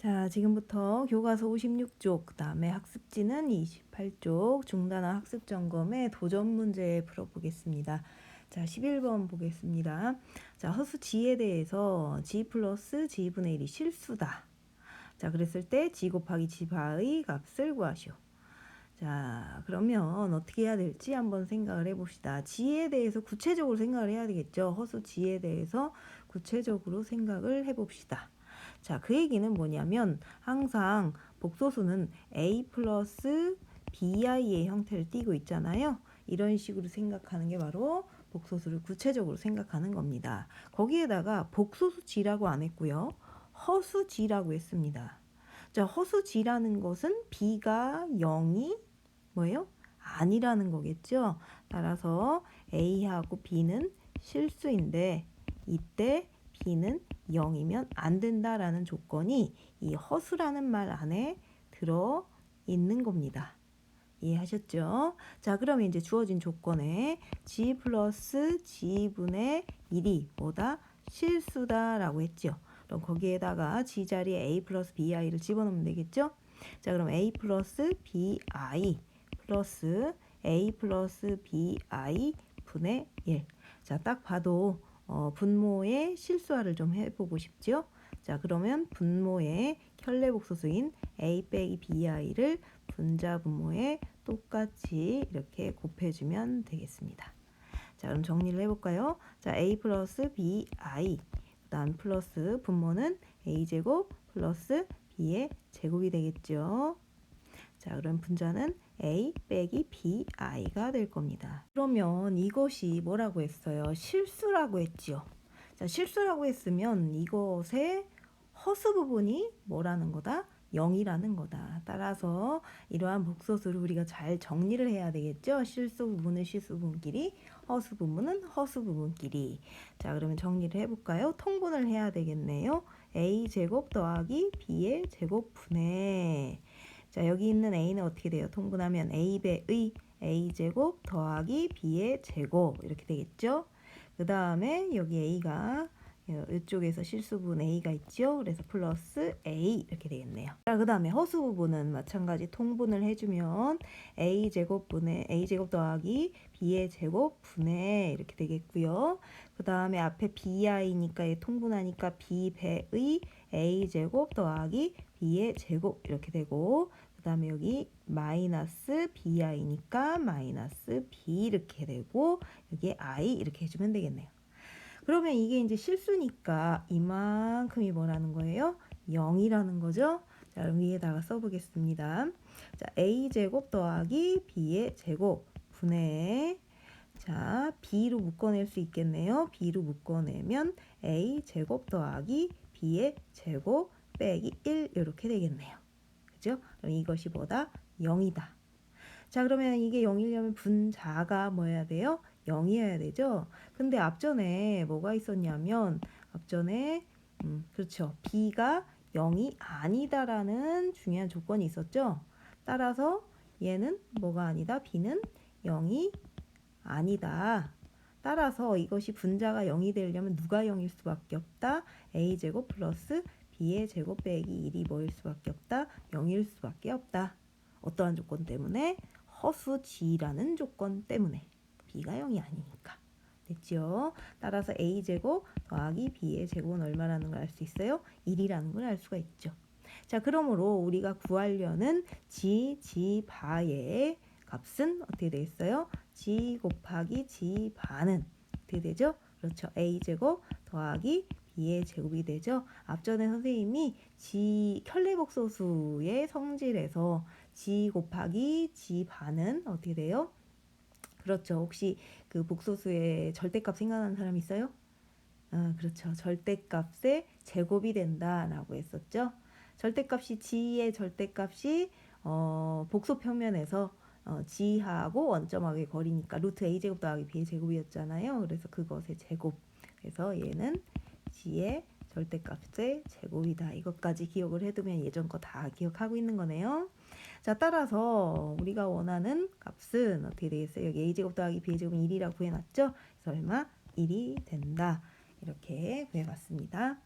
자, 지금부터 교과서 56쪽, 그 다음에 학습지는 28쪽, 중단화 학습 점검의 도전 문제 풀어보겠습니다. 자, 11번 보겠습니다. 자, 허수 G에 대해서 G 플러스 G분의 1이 실수다. 자, 그랬을 때 G 곱하기 G 바의 값을 구하시오. 자, 그러면 어떻게 해야 될지 한번 생각을 해봅시다. G에 대해서 구체적으로 생각을 해야 되겠죠. 허수 G에 대해서 구체적으로 생각을 해봅시다. 자, 그 얘기는 뭐냐면 항상 복소수는 A 플러스 BI의 형태를 띠고 있잖아요. 이런 식으로 생각하는 게 바로 복소수를 구체적으로 생각하는 겁니다. 거기에다가 복소수 G라고 안 했고요. 허수 G라고 했습니다. 자, 허수 G라는 것은 B가 0이 뭐예요? 아니라는 거겠죠. 따라서 A하고 B는 실수인데 이때 B는 0이면 안 된다라는 조건이 이 허수라는 말 안에 들어 있는 겁니다. 이해하셨죠? 자, 그러면 이제 주어진 조건에 G 플러스 G분의 1이 뭐다? 실수다라고 했죠. 그럼 거기에다가 G 자리에 A 플러스 BI를 집어넣으면 되겠죠? 자, 그럼 A 플러스 BI 플러스 A 플러스 BI 분의 1. 자, 딱 봐도 어, 분모의 실수화를 좀 해보고 싶죠? 자, 그러면 분모의 혈례복소수인 A 빼기 BI를 분자 분모에 똑같이 이렇게 곱해주면 되겠습니다. 자, 그럼 정리를 해볼까요? 자, A 플러스 BI 그다음 플러스 분모는 A제곱 플러스 B의 제곱이 되겠죠. 자, 그럼 분자는 A 빼기 BI가 될 겁니다. 그러면 이것이 뭐라고 했어요? 실수라고 했지요. 자, 실수라고 했으면 이것의 허수 부분이 뭐라는 거다? 0이라는 거다. 따라서 이러한 복소수를 우리가 잘 정리를 해야 되겠죠. 실수 부분은 실수 부분끼리, 허수 부분은 허수 부분끼리. 자, 그러면 정리를 해볼까요? 통분을 해야 되겠네요. a 제곱 더하기 b의 제곱분의 자, 여기 있는 a는 어떻게 돼요? 통분하면 a 배의 a 제곱 더하기 b의 제곱 이렇게 되겠죠. 그 다음에 여기 a가 이쪽에서 실수분 a가 있죠. 그래서 플러스 a 이렇게 되겠네요. 자, 그 다음에 허수 부분은 마찬가지 통분을 해주면 a 제곱분의 a 제곱 더하기 b의 제곱 분의 이렇게 되겠고요. 그 다음에 앞에 bi니까 통분하니까 b 배의 a 제곱 더하기 b의 제곱 이렇게 되고 그 다음에 여기 마이너스 bi니까 마이너스 b 이렇게 되고 여기 i 이렇게 해주면 되겠네요. 그러면 이게 이제 실수니까 이만큼이 뭐라는 거예요? 0이라는 거죠. 자, 그럼 위에다가 써보겠습니다. 자, a 제곱 더하기 b의 제곱 분의 자, b로 묶어낼 수 있겠네요. b로 묶어내면 a 제곱 더하기 b의 제곱 빼기 1 이렇게 되겠네요. 그죠? 그럼 이것이 뭐다? 0이다. 자, 그러면 이게 0이려면 분자가 뭐 해야 돼요? 0이어야 되죠. 근데 앞전에 뭐가 있었냐면 앞전에 음, 그렇죠. b가 0이 아니다라는 중요한 조건이 있었죠. 따라서 얘는 뭐가 아니다. b는 0이 아니다. 따라서 이것이 분자가 0이 되려면 누가 0일 수밖에 없다. a제곱 플러스 b의 제곱 빼기 1이 뭐일 수밖에 없다. 0일 수밖에 없다. 어떠한 조건 때문에? 허수 g라는 조건 때문에. b가 0이 아니니까. 됐죠? 따라서 a제곱 더하기 b의 제곱은 얼마라는 걸 알 수 있어요? 1이라는 걸 알 수가 있죠. 자, 그러므로 우리가 구하려는 g, g 바의 값은 어떻게 되겠어요? g 곱하기 g 반은 어떻게 되죠? 그렇죠. a제곱 더하기 b의 제곱이 되죠. 앞전에 선생님이 g 혈례복소수의 성질에서 g 곱하기 g 반은 어떻게 돼요? 그렇죠. 혹시 그 복소수의 절대값 생각나는 사람 있어요? 아, 그렇죠. 절대값의 제곱이 된다라고 했었죠. 절대값이 g의 절대값이 어, 복소 평면에서 어, g하고 원점하고의 거리니까 루트 a 제곱 더하기 b 제곱이었잖아요. 그래서 그것의 제곱. 그래서 얘는 g의 절대값의 제곱이다. 이것까지 기억을 해두면 예전 거 다 기억하고 있는 거네요. 자, 따라서 우리가 원하는 값은 어떻게 되겠어요? 여기 a제곱 더하기 b제곱은 1이라고 구해놨죠? 그래서 얼마? 1이 된다. 이렇게 구해봤습니다. 자,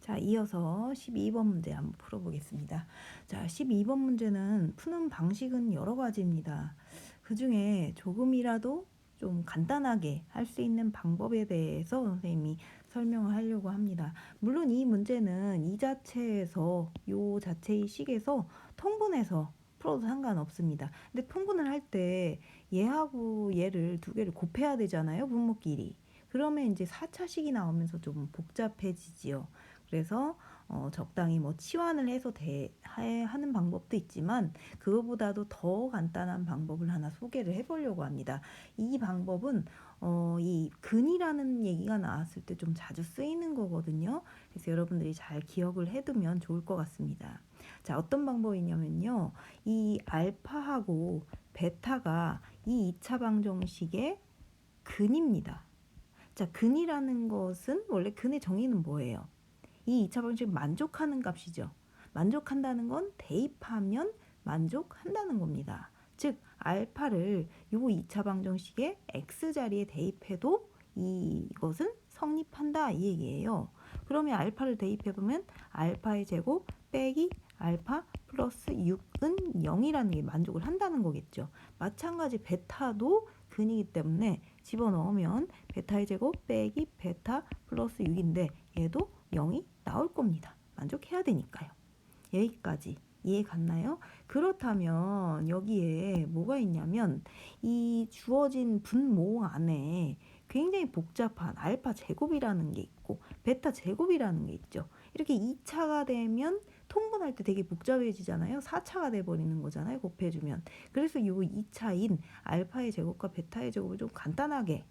자, 이어서 12번 문제 한번 풀어보겠습니다. 자, 12번 문제는 푸는 방식은 여러 가지입니다. 그 중에 조금이라도 좀 간단하게 할 수 있는 방법에 대해서 선생님이 설명을 하려고 합니다. 물론 이 문제는 이 자체에서 요 자체의 식에서 통분해서 풀어도 상관없습니다. 근데 통분을 할 때 얘하고 얘를 두 개를 곱해야 되잖아요. 분모끼리. 그러면 이제 4차식이 나오면서 좀 복잡해지지요. 그래서 어, 적당히 뭐 치환을 해서 대, 하, 하는 방법도 있지만 그거보다도 더 간단한 방법을 하나 소개를 해보려고 합니다. 이 방법은 어, 이 근이라는 얘기가 나왔을 때 좀 자주 쓰이는 거거든요. 그래서 여러분들이 잘 기억을 해두면 좋을 것 같습니다. 자, 어떤 방법이냐면요. 이 알파하고 베타가 이 2차 방정식의 근입니다. 자, 근이라는 것은 원래 근의 정의는 뭐예요? 이 2차 방정식 만족하는 값이죠. 만족한다는 건 대입하면 만족한다는 겁니다. 즉 알파를 요 2차 방정식의 x 자리에 대입해도 이것은 성립한다 이 얘기예요. 그러면 알파를 대입해 보면 알파의 제곱 빼기 알파 플러스 6은 0이라는 게 만족을 한다는 거겠죠. 마찬가지 베타도 근이기 때문에 집어넣으면 베타의 제곱 빼기 베타 플러스 6인데 얘도 0이 나올 겁니다. 만족해야 되니까요. 여기까지 이해 갔나요? 그렇다면 여기에 뭐가 있냐면 이 주어진 분모 안에 굉장히 복잡한 알파 제곱이라는 게 있고 베타 제곱이라는 게 있죠. 이렇게 2차가 되면 통분할 때 되게 복잡해지잖아요. 4차가 돼버리는 거잖아요. 곱해주면. 그래서 이 2차인 알파의 제곱과 베타의 제곱을 좀 간단하게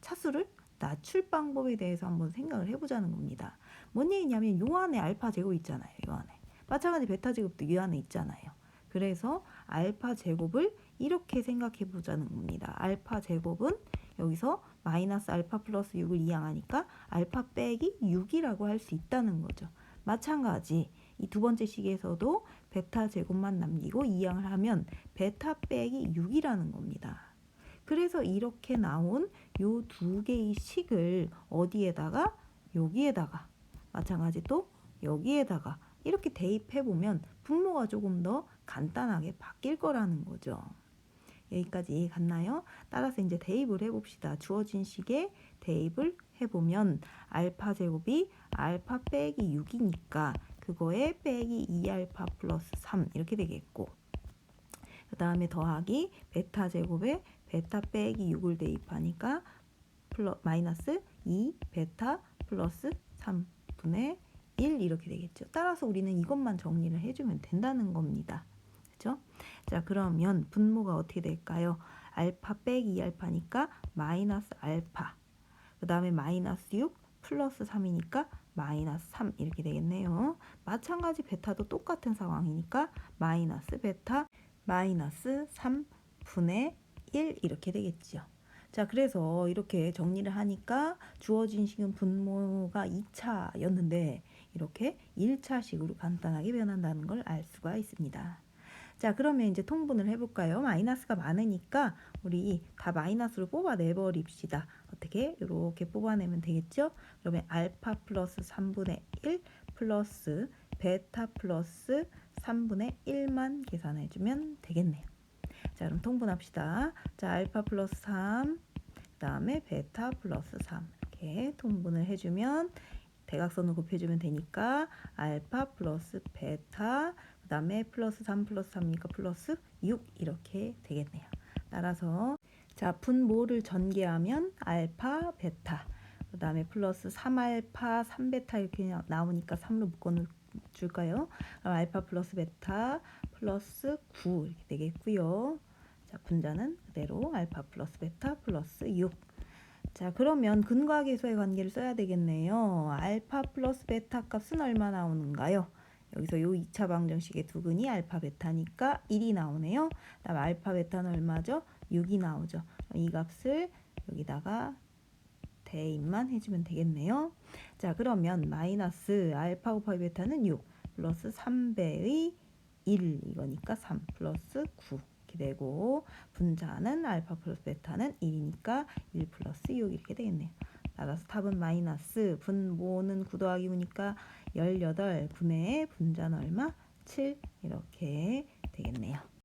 차수를 낮출 방법에 대해서 한번 생각을 해보자는 겁니다. 뭔 얘기냐면 요 안에 알파 제곱 있잖아요. 요 안에. 마찬가지 베타 제곱도 요 안에 있잖아요. 그래서 알파 제곱을 이렇게 생각해 보자는 겁니다. 알파 제곱은 여기서 마이너스 알파 플러스 6을 이항하니까 알파 빼기 6이라고 할 수 있다는 거죠. 마찬가지 이 두 번째 식에서도 베타 제곱만 남기고 이항을 하면 베타 빼기 6이라는 겁니다. 그래서 이렇게 나온 요 두 개의 식을 어디에다가 여기에다가 마찬가지 또 여기에다가 이렇게 대입해 보면 분모가 조금 더 간단하게 바뀔 거라는 거죠. 여기까지 이해 갔나요? 따라서 이제 대입을 해봅시다. 주어진 식에 대입을 해보면 알파 제곱이 알파 빼기 6이니까 그거에 빼기 2알파 플러스 3 이렇게 되겠고 그 다음에 더하기 베타 제곱에 베타 빼기 6을 대입하니까 플러, 마이너스 2 베타 플러스 3분의 1 이렇게 되겠죠. 따라서 우리는 이것만 정리를 해주면 된다는 겁니다. 그죠? 자 그러면 분모가 어떻게 될까요? 알파 빼기 2알파니까 마이너스 알파 그 다음에 마이너스 6 플러스 3이니까 마이너스 3 이렇게 되겠네요. 마찬가지 베타도 똑같은 상황이니까 마이너스 베타 마이너스 3분의 1 이렇게 되겠지요. 자, 그래서 이렇게 정리를 하니까 주어진 식은 분모가 2차였는데 이렇게 1차식으로 간단하게 변한다는 걸 알 수가 있습니다. 자, 그러면 이제 통분을 해볼까요? 마이너스가 많으니까 우리 다 마이너스로 뽑아내 버립시다. 어떻게? 이렇게 뽑아내면 되겠죠? 그러면 알파 플러스 3분의 1 플러스 베타 플러스 3분의 1만 계산해주면 되겠네요. 자, 그럼 통분합시다. 자, 알파 플러스 3, 그 다음에 베타 플러스 3 이렇게 통분을 해주면 대각선을 곱해주면 되니까 알파 플러스 베타 그 다음에 플러스 3 플러스 3이니까 플러스 6 이렇게 되겠네요. 따라서 자 분모를 전개하면 알파 베타 그 다음에 플러스 3알파 3베타 이렇게 나오니까 3로 묶어 줄까요? 그럼 알파 플러스 베타 플러스 9 이렇게 되겠고요. 자, 분자는 그대로 알파 플러스 베타 플러스 6. 자, 그러면 근과 계수의 관계를 써야 되겠네요. 알파 플러스 베타 값은 얼마 나오는가요? 여기서 요 2차 방정식의 두 근이 알파 베타니까 1이 나오네요. 그다음 알파 베타는 얼마죠? 6이 나오죠. 이 값을 여기다가 대입만 해주면 되겠네요. 자, 그러면 마이너스 알파 곱하기 베타는 6 플러스 3배의 1 이거니까 3 플러스 9 이렇게 되고 분자는 알파 플러스 베타는 1이니까 1 플러스 6 이렇게 되겠네요. 따라서 답은 마이너스 분모는 9 더하기 5니까 18 분의 분자는 얼마? 7 이렇게 되겠네요.